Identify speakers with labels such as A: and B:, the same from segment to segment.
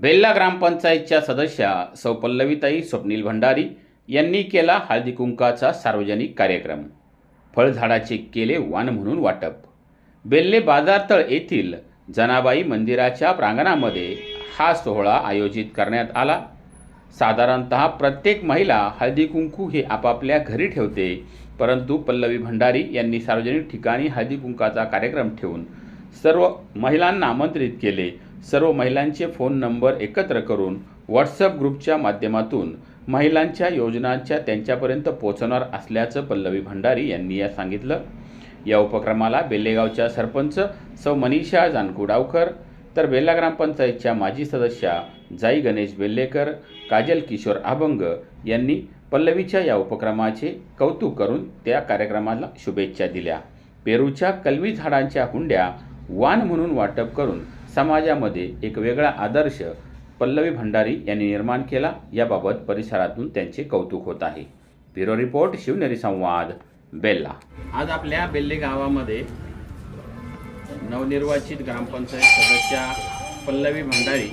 A: बेल्ला ग्रामपंचायतच्या सदस्या सौ पल्लवीताई स्वप्नील भंडारी यांनी केला हळदी कुंकाचा सार्वजनिक कार्यक्रम. फळझाडाचे केले वाण म्हणून वाटप. बेल्ले बाजारतळ येथील जनाबाई मंदिराच्या प्रांगणामध्ये हा सोहळा आयोजित करण्यात आला. साधारणत प्रत्येक महिला हळदी कुंकू हे आपापल्या घरी ठेवते परंतु पल्लवी भंडारी यांनी सार्वजनिक ठिकाणी हळदी कुंकाचा कार्यक्रम ठेवून सर्व महिलांना आमंत्रित केले. सर्व महिलांचे फोन नंबर एकत्र करून व्हॉट्सअप ग्रुपच्या माध्यमातून महिलांच्या योजनांच्या त्यांच्यापर्यंत पोहोचवणार असल्याचं पल्लवी भंडारी यांनी या सांगितलं. या उपक्रमाला बेल्लेगावच्या सरपंच सौ मनीषा जानकुडावकर तर बेल्ला ग्रामपंचायतच्या माजी सदस्या जाई गणेश बेल्लेकर काजल किशोर अभंग यांनी पल्लवीच्या या उपक्रमाचे कौतुक करून त्या कार्यक्रमाला शुभेच्छा दिल्या. पेरूच्या कलमी झाडांच्या हुंड्या वान म्हणून वाटप करून समाजामध्ये एक वेगळा आदर्श पल्लवी भंडारी यांनी निर्माण केला. याबाबत परिसरातून त्यांचे कौतुक होत आहे. ब्युरो रिपोर्ट शिवनेरी संवाद बेल्ला. आज आपल्या बेल्ले गावामध्ये नवनिर्वाचित ग्रामपंचायत सदस्या पल्लवी भंडारी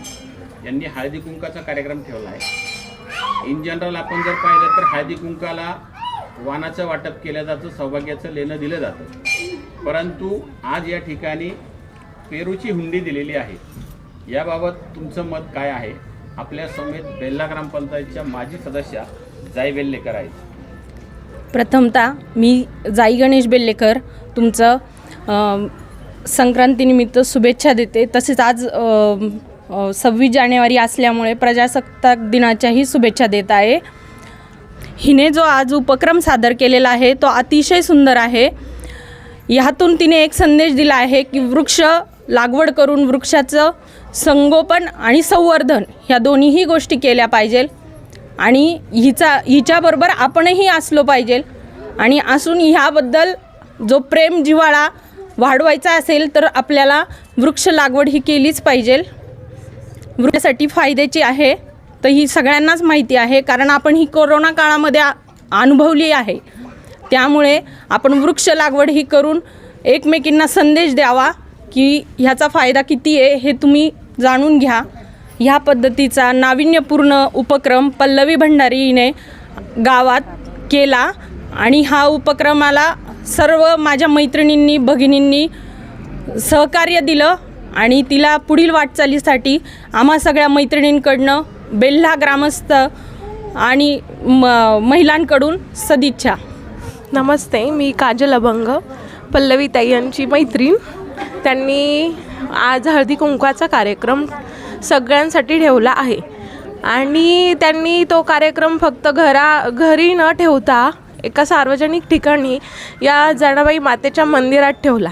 A: यांनी हळदी कुंकाचा कार्यक्रम ठेवला आहे. इन जनरल आपण जर पाहिलं तर हळदी कुंकाला वानाचं वाटप केलं जातं सौभाग्याचं लेणं दिलं जातं. परंतु आज या ठिकाणी पेरूची हुंडी दिलेली आहे. याबाबत तुमचं मत काय आहे? आपल्या समेत बेल्ला ग्रामपंचायतच्या माजी सदस्या जाई बेल्लेकर आहेत.
B: प्रथमतः मी जाई गणेश बेल्लेकर तुमचं संक्रांतीनिमित्त शुभेच्छा देते. तसेच आज सव्वीस जानेवारी असल्यामुळे प्रजासत्ताक दिनाच्याही शुभेच्छा देत आहे. हिने जो आज उपक्रम सादर केलेला आहे तो अतिशय सुंदर आहे. ह्यातून तिने एक संदेश दिला आहे की वृक्ष लागवड करून वृक्षाचं संगोपन आणि संवर्धन ह्या दोन्हीही गोष्टी केल्या पाहिजे. आणि हिचा हिच्याबरोबर आपणही असलो पाहिजे. आणि असून ह्याबद्दल जो प्रेम जिव्हाळा वाढवायचा असेल तर आपल्याला वृक्ष लागवड ही केलीच पाहिजे. वृक्षासाठी फायद्याची आहे तर ही सगळ्यांनाच माहिती आहे कारण आपण ही कोरोना काळामध्ये अनुभवली आहे. त्यामुळे आपण वृक्ष लागवड ही करून एकमेकींना संदेश द्यावा. की ह्याचा फायदा किती आहे हे तुम्ही जाणून घ्या. ह्या पद्धतीचा नाविन्यपूर्ण उपक्रम पल्लवी भंडारीने गावात केला आणि हा उपक्रमाला सर्व माझ्या मैत्रिणींनी भगिनींनी सहकार्य दिलं आणि तिला पुढील वाटचालीसाठी आम्हा सगळ्या मैत्रिणींकडनं बेल्हा ग्रामस्थ आणि म महिलांकडून सदिच्छा.
C: नमस्ते मी काजल अभंग पल्लवीताई यांची मैत्रीण. त्यांनी आज हळदी कुंकवाचा कार्यक्रम सगळ्यांसाठी ठेवला आहे. आणि त्यांनी तो कार्यक्रम फक्त घरा घरी न ठेवता एका सार्वजनिक ठिकाणी या जणाबाई मातेच्या मंदिरात ठेवला.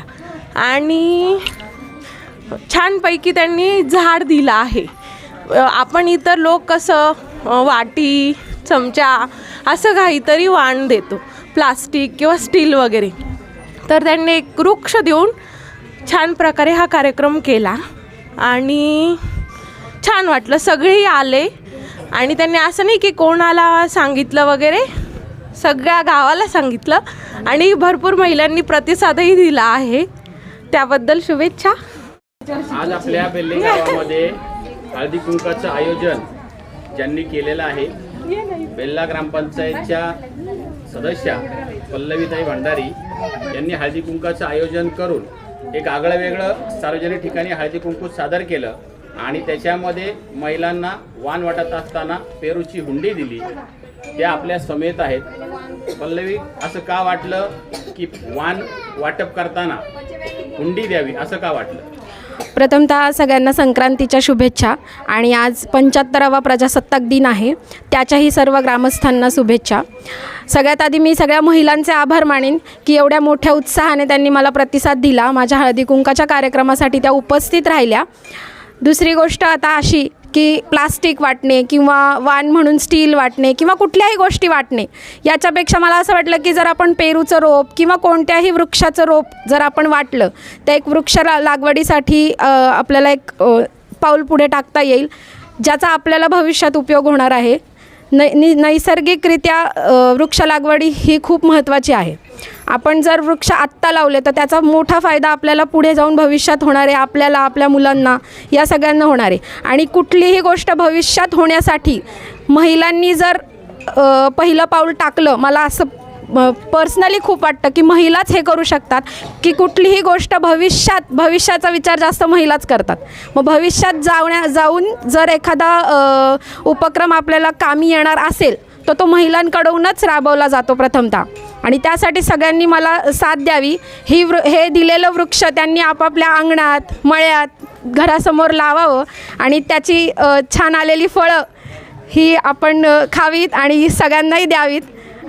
C: आणि छानपैकी त्यांनी झाड दिलं आहे. आपण इतर लोक कसं वाटी चमचा असं काहीतरी वाण देतो. प्लास्टिक किंवा स्टील वगैरे. तर त्यांनी एक वृक्ष देऊन छान प्रकारे हा कार्यक्रम केला आणि छान वाटलं. सगळेही आले आणि त्यांनी असं नाही की कोणाला सांगितलं वगैरे सगळ्या गावाला सांगितलं आणि भरपूर महिलांनी प्रतिसादही दिला आहे. त्याबद्दल शुभेच्छा.
A: आज आपल्या बेल्ले गावामध्ये हळदी कुंकाचं आयोजन ज्यांनी केलेलं आहे बेल्ला ग्रामपंचायतच्या सदस्या पल्लवीताई भंडारी यांनी हळदी कुंकाचं आयोजन करून एक आगळं वेगळं सार्वजनिक ठिकाणी हळदी कुंकू सादर केलं आणि त्याच्यामध्ये महिलांना वाण वाटत असताना पेरूची हुंडी दिली. त्या आपल्या समेत आहेत. पल्लवी असं का वाटलं की वाण वाटप करताना हुंडी द्यावी असं का वाटलं?
D: प्रथमतः सगळ्यांना संक्रांतीच्या शुभेच्छा आणि आज पंच्याहत्तरावा प्रजासत्ताक दिन आहे. त्याच्याही सर्व ग्रामस्थांना शुभेच्छा. सगळ्यात आधी मी सगळ्या महिलांचे आभार मानेन की एवढ्या मोठ्या उत्साहाने त्यांनी मला प्रतिसाद दिला. माझ्या हळदी कुंकाच्या कार्यक्रमासाठी त्या उपस्थित राहिल्या. दुसरी गोष्ट आता अशी की प्लास्टिक वाटणे किंवा वाण म्हणून स्टील वाटणे किंवा कुठल्याही गोष्टी वाटणे याच्यापेक्षा मला असं वाटलं की जर आपण पेरूचं रोप किंवा कोणत्याही वृक्षाचं रोप जर आपण वाटलं तर एक वृक्ष लागवडीसाठी आपल्याला एक पाऊल पुढे टाकता येईल ज्याचा आपल्याला भविष्यात उपयोग होणार आहे. नै नि नैसर्गिकरित्या वृक्ष लागवडी ही खूप महत्त्वाची आहे. आपण जर वृक्ष आत्ता लावले तर त्याचा मोठा फायदा आपल्याला पुढे जाऊन भविष्यात होणार आहे आपल्याला आपल्या मुलांना या सगळ्यांना होणार आहे. आणि कुठलीही गोष्ट भविष्यात होण्यासाठी महिलांनी जर पहिलं पाऊल टाकलं मला असं पर्सनली खूप वाटतं की महिलाच हे करू शकतात की कुठलीही गोष्ट भविष्यात भविष्याचा विचार जास्त महिलाच करतात. मग भविष्यात जावण्या जाऊन जर एखादा उपक्रम आपल्याला कामी येणार असेल तर तो महिलांकडूनच राबवला जातो प्रथमतः. आणि त्यासाठी सगळ्यांनी मला साथ द्यावी. ही वृ हे दिलेलं वृक्ष त्यांनी आपापल्या अंगणात मळ्यात घरासमोर लावावं आणि त्याची छान आलेली फळं ही आपण खावीत आणि सगळ्यांनाही द्यावीत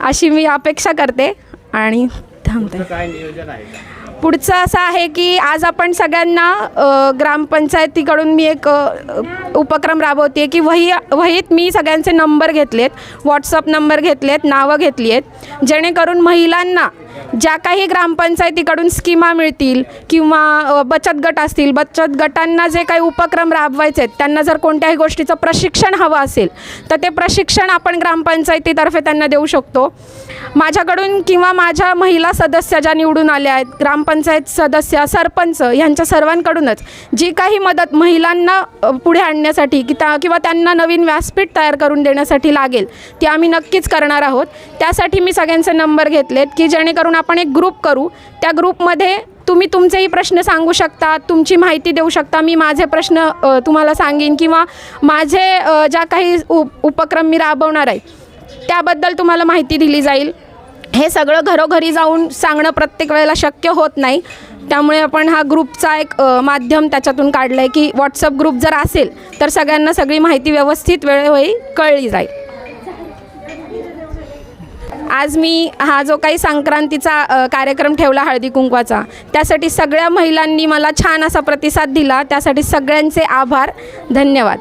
D: अशी मी अपेक्षा करते आणि थांबते. पुढचं असं आहे की आज आपण सगळ्यांना ग्रामपंचायतीकडून मी एक उपक्रम राबवते की वही वहीत मी सगळ्यांचे नंबर घेतलेत व्हॉट्सअप नंबर घेतलेत नावं घेतली आहेत जेणेकरून महिलांना ज्या काही ग्रामपंचायतीकडून स्कीमा मिळतील किंवा बचत गट असतील बचत गटांना जे काही उपक्रम राबवायचे आहेत त्यांना जर कोणत्याही गोष्टीचं प्रशिक्षण हवं असेल तर ते प्रशिक्षण आपण ग्रामपंचायतीतर्फे त्यांना देऊ शकतो. माझ्याकडून किंवा माझ्या महिला सदस्य ज्या निवडून आल्या आहेत ग्रामपंचायत सदस्य सरपंच यांच्या सर्वांकडूनच जी काही मदत महिलांना पुढे आणण्यासाठी की त्या किंवा त्यांना नवीन व्यासपीठ तयार करून देण्यासाठी लागेल ती आम्ही नक्कीच करणार आहोत. त्यासाठी मी सगळ्यांचे नंबर घेतलेत की जेणेकरून करून आपण एक ग्रुप करू. त्या ग्रुपमध्ये तुम्ही तुमचेही प्रश्न सांगू शकता तुमची माहिती देऊ शकता. मी माझे प्रश्न तुम्हाला सांगेन किंवा माझे ज्या काही उप उपक्रम मी राबवणार आहे त्याबद्दल तुम्हाला माहिती दिली जाईल. हे सगळं घरोघरी जाऊन सांगणं प्रत्येक वेळेला शक्य होत नाही. त्यामुळे आपण हा ग्रुपचा एक माध्यम त्याच्यातून काढलं आहे की व्हॉट्सअप ग्रुप जर असेल तर सगळ्यांना सगळी माहिती व्यवस्थित वेळोवेळी कळली जाईल. आज मी हा जो काही संक्रांतीचा कार्यक्रम ठेवला हळदी कुंकवाचा त्यासाठी सगळ्या महिलांनी मला छान असा प्रतिसाद दिला. त्यासाठी सगळ्यांचे आभार. धन्यवाद.